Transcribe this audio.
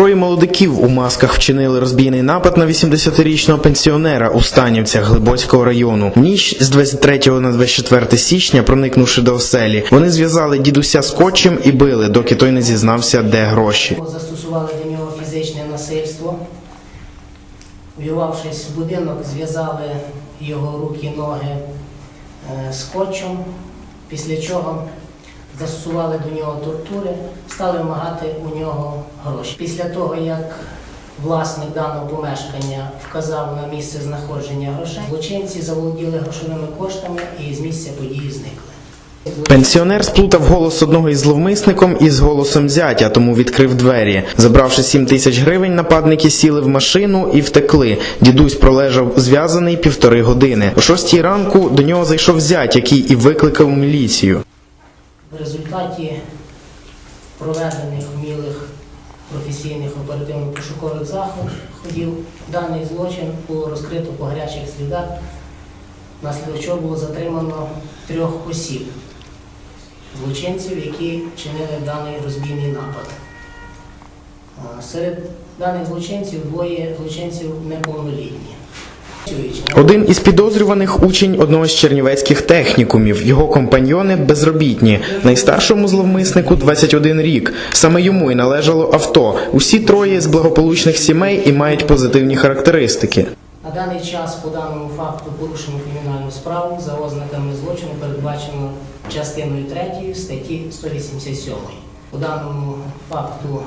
Троє молодиків у масках вчинили розбійний напад на 80-річного пенсіонера у Станівцях Глибоцького району. Ніч з 23 на 24 січня, проникнувши до оселі, вони зв'язали дідуся скотчем і били, доки той не зізнався, де гроші. Застосували до нього фізичне насильство. Увірвавшись в будинок, зв'язали його руки, ноги е, скотчем, після чого застосували до нього тортури, стали вимагати у нього гроші. Після того, як власник даного помешкання вказав на місце знаходження грошей, злочинці заволоділи грошовими коштами і з місця події зникли. Пенсіонер сплутав голос одного із зловмисником із голосом зятя, тому відкрив двері. Забравши 7 тисяч гривень, нападники сіли в машину і втекли. Дідусь пролежав зв'язаний півтори години. О шостій ранку до нього зайшов зять, який і викликав міліцію. В результаті проведених вмілих професійних оперативно-пошукових заходів даний злочин було розкрито по гарячих слідах, внаслідок чого було затримано трьох осіб, злочинців, які чинили даний розбійний напад. Серед даних злочинців двоє злочинців неповнолітні. Один із підозрюваних учень одного з чернівецьких технікумів. Його компаньйони безробітні. Найстаршому зловмиснику 21 рік. Саме йому й належало авто. Усі троє з благополучних сімей і мають позитивні характеристики. На даний час по даному факту порушено кримінальну справу за ознаками злочину, передбачено частиною 3 статті 187. По даному факту